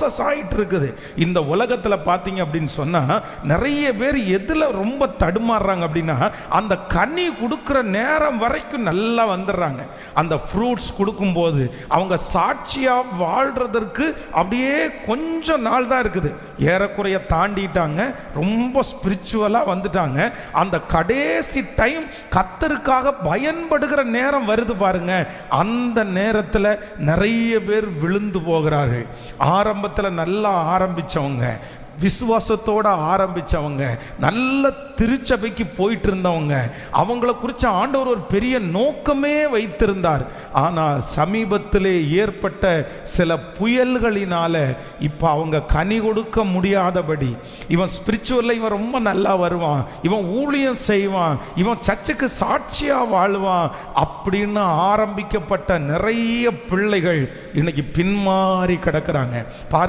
Process ஆகிட்டு இருக்குது இந்த உலகத்தில் பார்த்தீங்க அப்படின்னு சொன்னால் நிறைய பேர் எதில் ரொம்ப தடுமாறுறாங்க அப்படின்னா அந்த கனி கொடுக்குற நேரம் வரைக்கும் நல்லா வந்துடுறாங்க. அந்த ஃப்ரூட்ஸ் கொடுக்கும்போது அவங்க சாட்சியாக வாழ்கிறதற்கு அப்படியே கொஞ்சம் நாள் தான் இருக்குது. ஏறக்குறைய தாண்டிட்டாங்க ரொம்ப ஸ்பிரிச்சுவலாக வந்துட்டாங்க. அந்த கடைசி டைம் கத்தருக்காக பயன்படுகிற நேரம் வருது பாருங்க. அந்த நேரத்தில் நிறைய பேர் விழுந்து போகிறார்கள். ஆரம்பத்தில் நல்லா ஆரம்பித்தவங்க விசுவாசத்தோட ஆரம்பித்தவங்க நல்ல திருச்சபைக்கு போயிட்டு இருந்தவங்க அவங்கள குறித்து ஆண்டவர் ஒரு பெரிய நோக்கமே வைத்திருந்தார். ஆனால் சமீபத்திலே ஏற்பட்ட சில புயல்களினால இப்போ அவங்க கனி கொடுக்க முடியாதபடி இவன் ஸ்பிரிச்சுவலில் இவன் ரொம்ப நல்லா வருவான் இவன் ஊழியம் செய்வான் இவன் சர்ச்சுக்கு சாட்சியாக வாழ்வான் அப்படின்னு ஆரம்பிக்கப்பட்ட நிறைய பிள்ளைகள் இன்னைக்கு பின்மாறி கிடக்கிறாங்க.